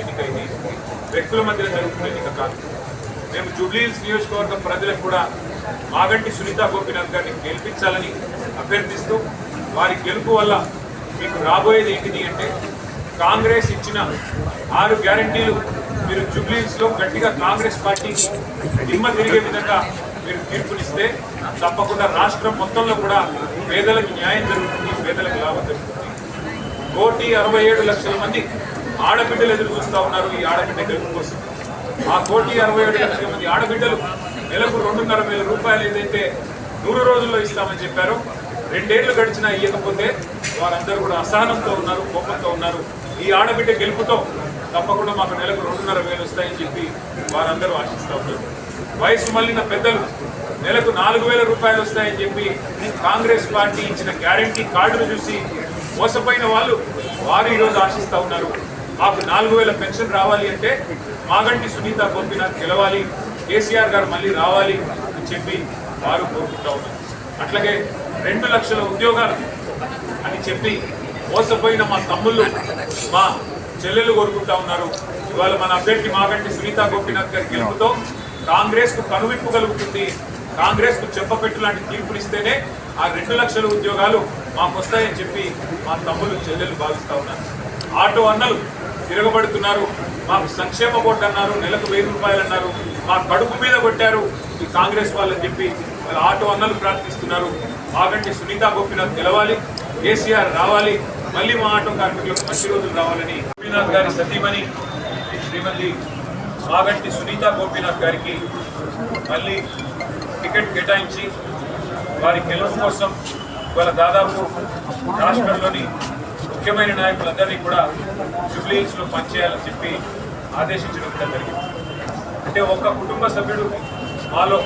ఎన్నిక ఇది వ్యక్తుల మధ్య జరుగుతున్న ఎన్నిక కాదు. మేము జూబ్లీహిల్స్ నియోజకవర్గ ప్రజలకు కూడా మాగంటి సునీత గోపీనాథ్ గారిని గెలిపించాలని అభ్యర్థిస్తూ వారి గెలుపు వల్ల మీకు రాబోయేది ఏంటిది అంటే కాంగ్రెస్ ఇచ్చిన ఆరు గ్యారంటీలు మీరు జూబ్లీహిల్స్లో గట్టిగా కాంగ్రెస్ పార్టీ దిమ్మ తిరిగే విధంగా మీరు తీర్పునిస్తే తప్పకుండా రాష్ట్రం మొత్తంలో కూడా పేదలకు న్యాయం జరుగుతుంది పేదలకు లాభం జరుగుతుంది. కోటి అరవై ఏడు లక్షల మంది ఆడబిడ్డలు ఎదురు చూస్తూ ఉన్నారు ఈ ఆడబిడ్డ గెలుపు కోసం. ఆ కోటి అరవై ఏడు లక్షల మంది ఆడబిడ్డలు నెలకు రెండున్నర వేల రూపాయలు ఏదైతే నూరు రోజుల్లో ఇస్తామని చెప్పారు రెండేళ్ళు గడిచినా ఇవ్వకపోతే వారందరూ కూడా అసహనంతో ఉన్నారు కోపంతో ఉన్నారు. ఈ ఆడబిడ్డ గెలుపుతో తప్పకుండా మాకు నెలకు రెండున్నర వేలు వస్తాయని చెప్పి వారందరూ ఆశిస్తూ ఉన్నారు. వయసు మళ్ళిన పెద్దలు నెలకు నాలుగు వేల రూపాయలు వస్తాయని చెప్పి కాంగ్రెస్ పార్టీ ఇచ్చిన గ్యారంటీ కార్డును చూసి మోసపోయిన వాళ్ళు వారు ఈరోజు ఆశిస్తూ ఉన్నారు. మాకు నాలుగు వేల పెన్షన్ రావాలి అంటే మాగంటి సునీత గోపీనాథ్ గెలవాలి కేసీఆర్ గారు మళ్ళీ రావాలి అని చెప్పి వారు కోరుకుంటా ఉన్నారు. అట్లాగే రెండు లక్షల ఉద్యోగాలు అని చెప్పి మోసపోయిన మా తమ్ముళ్ళు మా చెల్లెలు కోరుకుంటా ఉన్నారు. ఇవాళ మన అభ్యర్థి మాగంటి సునీత గోపీనాథ్ గారి గెలుపుతో కాంగ్రెస్కు కనువిప్పు కలుగుతుంది. కాంగ్రెస్కు చెప్పపెట్టు లాంటి తీర్పులు ఇస్తేనే ఆ రెండు లక్షల ఉద్యోగాలు మాకు వస్తాయని చెప్పి మా తమ్ముళ్ళు చెల్లెలు భావిస్తూ ఉన్నారు. ఆటో అన్నలు తిరగబడుతున్నారు. మాకు సంక్షేమ బోర్డు అన్నారు నెలకు వెయ్యి రూపాయలు అన్నారు. మా కడుపు మీద కొట్టారు ఈ కాంగ్రెస్ వాళ్ళని చెప్పి. వాళ్ళ ఆటో అన్నలు ప్రార్థిస్తున్నారు. ఆగంటి సునీత గోపీనాథ్ గెలవాలి కేసీఆర్ రావాలి మళ్ళీ మా ఆటో కార్మికులకు మంచి రోజులు రావాలని గోపీనాథ్ గారి సతీమణి శ్రీమతి మాగంటి సునీత గోపీనాథ్ గారికి మళ్ళీ టికెట్ కేటాయించి వారి గెలుపు కోసం ఇవాళ దాదాపు రాష్ట్రంలోని ముఖ్యమైన నాయకులందరినీ కూడా జూబ్లీహిల్స్లో పనిచేయాలని చెప్పి ఆదేశించడం జరిగింది. అంటే ఒక్క కుటుంబ సభ్యుడు మాలో